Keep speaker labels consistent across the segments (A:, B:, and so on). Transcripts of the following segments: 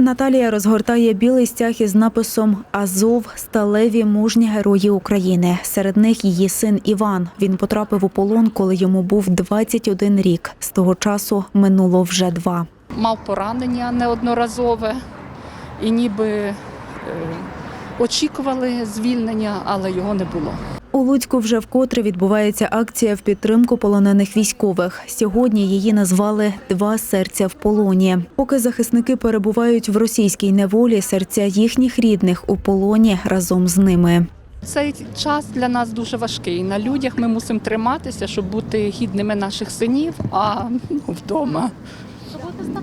A: Наталія розгортає білий стяг із написом Азов сталеві мужні герої України. Серед них її син Іван. Він потрапив у полон, коли йому був 21 рік. З того часу минуло вже два.
B: мав поранення неодноразове і ніби е, очікували звільнення, але його не було.
A: У Луцьку вже вкотре відбувається акція в підтримку полонених військових. Сьогодні її назвали Два серця в полоні. Поки захисники перебувають в російській неволі, серця їхніх рідних у полоні разом з ними.
B: Цей час для нас дуже важкий. На людях ми мусимо триматися, щоб бути гідними наших синів, а вдома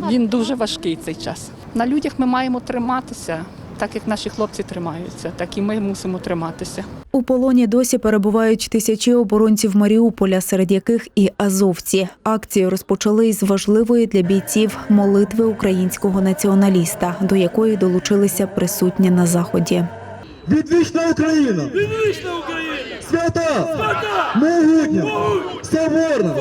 B: він дуже важкий цей час. На людях ми маємо триматися, так як наші хлопці тримаються, так і ми мусимо триматися.
A: У полоні досі перебувають тисячі оборонців Маріуполя, серед яких і азовці. Акцію розпочали із важливої для бійців молитви українського націоналіста, до якої долучилися присутні на заході.
C: Відвічна Україна!
D: Вічна Україна!
C: Свята!
D: Свята!
C: Могутня!
D: Могутня!
C: Соборна!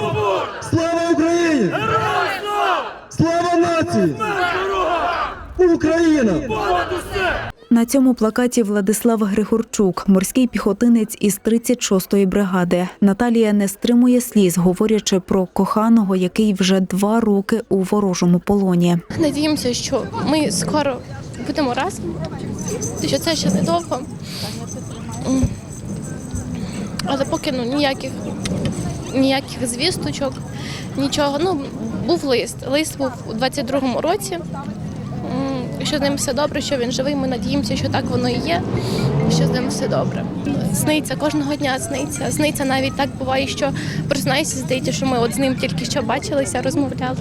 C: Україна!
A: На цьому плакаті Владислав Григорчук, морський піхотинець із 36-ї бригади. Наталія не стримує сліз, говорячи про коханого, який вже два роки у ворожому полоні.
E: Надіємося, що ми скоро будемо разом, що це ще недовго. Але поки ну, ніяких, ніяких звісточок, нічого. Ну, був лист. Лист був у 22-му році. Що з ним все добре, що він живий. Ми надіємося, що так воно і є, що з ним все добре. Сниться кожного дня, сниться. Сниться навіть так буває, що просинаюся, здається, що ми от з ним тільки що бачилися, розмовляли.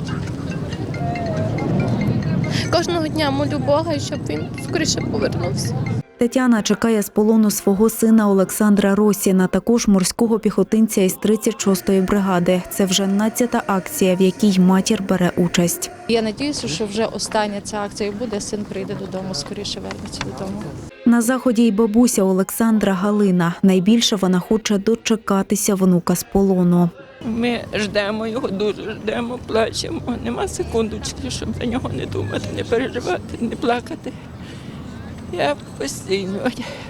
E: Кожного дня молю Бога, щоб він скоріше повернувся.
A: Тетяна чекає з полону свого сина Олександра Росіна, також морського піхотинця із 36-ї бригади. Це вже надцята акція, в якій матір бере участь.
F: Я надіюся, що вже остання ця акція буде. Син прийде додому, скоріше вернеться додому.
A: На заході й бабуся Олександра Галина. Найбільше вона хоче дочекатися внука з полону.
G: Ми ждемо його, дуже ждемо, плачемо. Нема секундочки, щоб за нього не думати, не переживати, не плакати. Я постійно,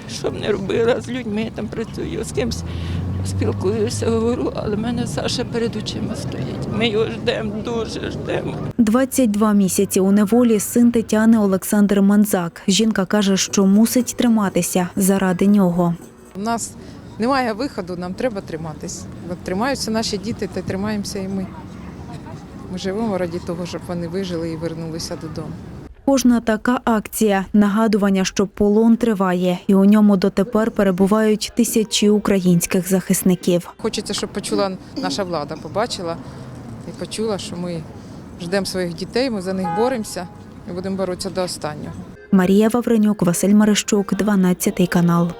G: що б не робила з людьми, там працюю, з кимось спілкуюся, говорю, але в мене Саша перед очима стоїть. Ми його ждемо, дуже ждемо.
A: 22 місяці у неволі син Тетяни Олександр Манзак. Жінка каже, що мусить триматися заради нього.
H: У нас немає виходу, нам треба триматись. От Тримаються наші діти, та тримаємося і ми. Ми живемо раді того, щоб вони вижили і вернулися додому.
A: Кожна така акція нагадування, що полон триває, і у ньому дотепер перебувають тисячі українських захисників.
H: Хочеться, щоб почула наша влада, побачила і почула, що ми ждемо своїх дітей, ми за них боремося і будемо боротися до останнього.
A: Марія Вавренюк, Василь Марищук, 12 канал.